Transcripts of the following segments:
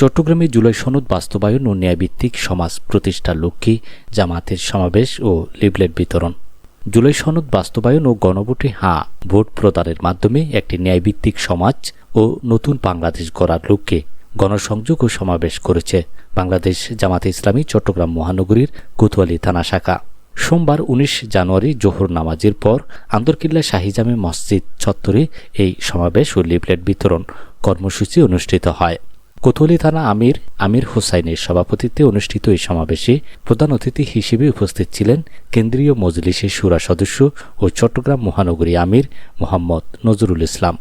চট্টগ্রামে জুলাই সনদ বাস্তবায়ন ও ন্যায়ভিত্তিক সমাজ প্রতিষ্ঠার লক্ষ্যে জামাতের সমাবেশ ও লিফলেট বিতরণ। জুলাই সনদ বাস্তবায়ন ও গণভোটে হাঁ, ভোট প্রদানের মাধ্যমে একটি ন্যায়ভিত্তিক সমাজ ও নতুন বাংলাদেশ গড়ার লক্ষ্যে গণসংযোগ ও সমাবেশ করেছে বাংলাদেশ জামাতে ইসলামী চট্টগ্রাম মহানগরীর কোতোয়ালি থানা শাখা। সোমবার উনিশ জানুয়ারি জোহর নামাজের পর আন্দরকিল্লা শাহিজামে মসজিদ চত্বরে এই সমাবেশ ও লিফলেট বিতরণ কর্মসূচি অনুষ্ঠিত হয়। কোতোয়ালি থানা আমির আমির হুসাইনের সভাপতিত্বে অনুষ্ঠিত এই সমাবেশে প্রধান অতিথি হিসেবে উপস্থিত ছিলেন কেন্দ্রীয় মজলিসের সুরা সদস্য ও চট্টগ্রাম মহানগরী আমির মোহাম্মদ নজরুল ইসলাম।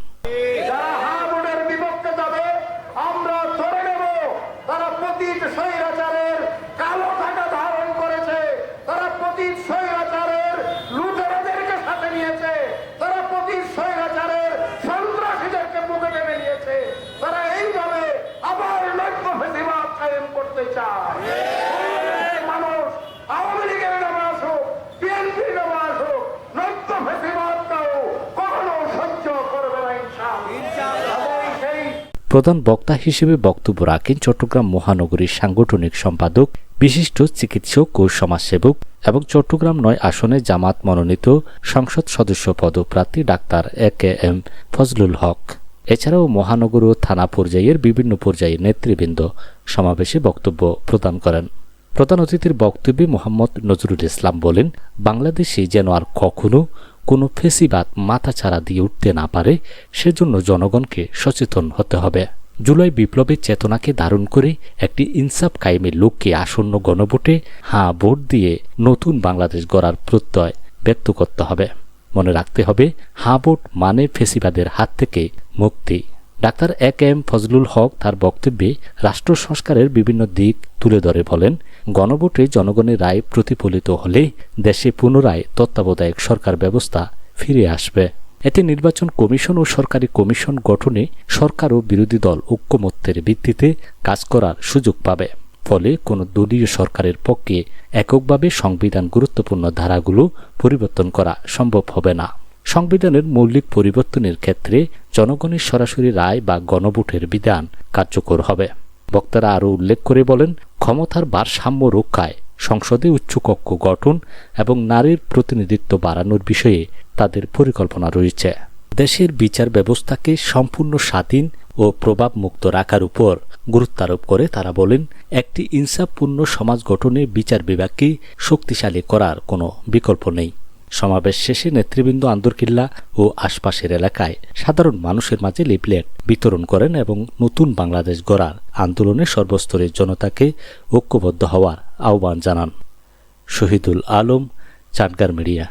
প্রধান বক্তা হিসেবে বক্তব্য রাখেন চট্টগ্রাম মহানগরীর সাংগঠনিক সম্পাদক, বিশিষ্ট চিকিৎসক ও সমাজসেবক এবং চট্টগ্রাম নয় আসনে জামাত মনোনীত সংসদ সদস্য পদপ্রার্থী doctor A K M Fazlul Haque. এছাড়াও মহানগর ও থানা পর্যায়ের বিভিন্ন পর্যায়ের নেতৃবৃন্দ সমাবেশে বক্তব্য প্রদান করেন। প্রধান অতিথির বক্তব্যে মোহাম্মদ নজরুল ইসলাম বলেন, বাংলাদেশে যেন আর কখনো কোনো ফেসিবাদ মাথাছাড়া দিয়ে উঠতে না পারে, সেজন্য জনগণকে সচেতন হতে হবে। জুলাই বিপ্লবের চেতনাকে ধারণ করে একটি ইনসাফ কায়েমের লোককে আসন্ন গণভোটে হাঁ ভোট দিয়ে নতুন বাংলাদেশ গড়ার প্রত্যয় ব্যক্ত করতে হবে। মনে রাখতে হবে, হাঁ ভোট মানে ফেসিবাদের হাত থেকে মুক্তি। Doctor A K M Fazlul Haque তার বক্তব্যে রাষ্ট্র সংস্কারের বিভিন্ন দিক তুলে ধরে বলেন, গণভোটে জনগণের রায় প্রতিফলিত হলে দেশে পুনরায় তত্ত্বাবধায়ক সরকার ব্যবস্থা ফিরে আসবে। এতে নির্বাচন কমিশন ও সরকারি কমিশন গঠনে সরকার ও বিরোধী দল ঐক্যমত্যের ভিত্তিতে কাজ করার সুযোগ পাবে। ফলে কোনো দলীয় সরকারের পক্ষে এককভাবে সংবিধান গুরুত্বপূর্ণ ধারাগুলো পরিবর্তন করা সম্ভব হবে না। সংবিধানের মৌলিক পরিবর্তনের ক্ষেত্রে জনগণের সরাসরি রায় বা গণভোটের বিধান কার্যকর হবে। বক্তারা আরও উল্লেখ করে বলেন, ক্ষমতার ভারসাম্য রক্ষায় সংসদে উচ্চকক্ষ গঠন এবং নারীর প্রতিনিধিত্ব বাড়ানোর বিষয়ে তাদের পরিকল্পনা রয়েছে। দেশের বিচার ব্যবস্থাকে সম্পূর্ণ স্বাধীন ও প্রভাবমুক্ত রাখার উপর গুরুত্বারোপ করে তারা বলেন, একটি ইনসাফপূর্ণ সমাজ গঠনে বিচার বিভাগকে শক্তিশালী করার কোনো বিকল্প নেই। সমাবেশ শেষে নেতৃবৃন্দ আন্দরকিল্লা ও আশপাশের এলাকায় সাধারণ মানুষের মাঝে লিফলেট বিতরণ করেন এবং নতুন বাংলাদেশ গড়ার আন্দোলনে সর্বস্তরের জনতাকে ঐক্যবদ্ধ হওয়ার আহ্বান জানান। শহীদুল আলম, চাটগার মিডিয়া।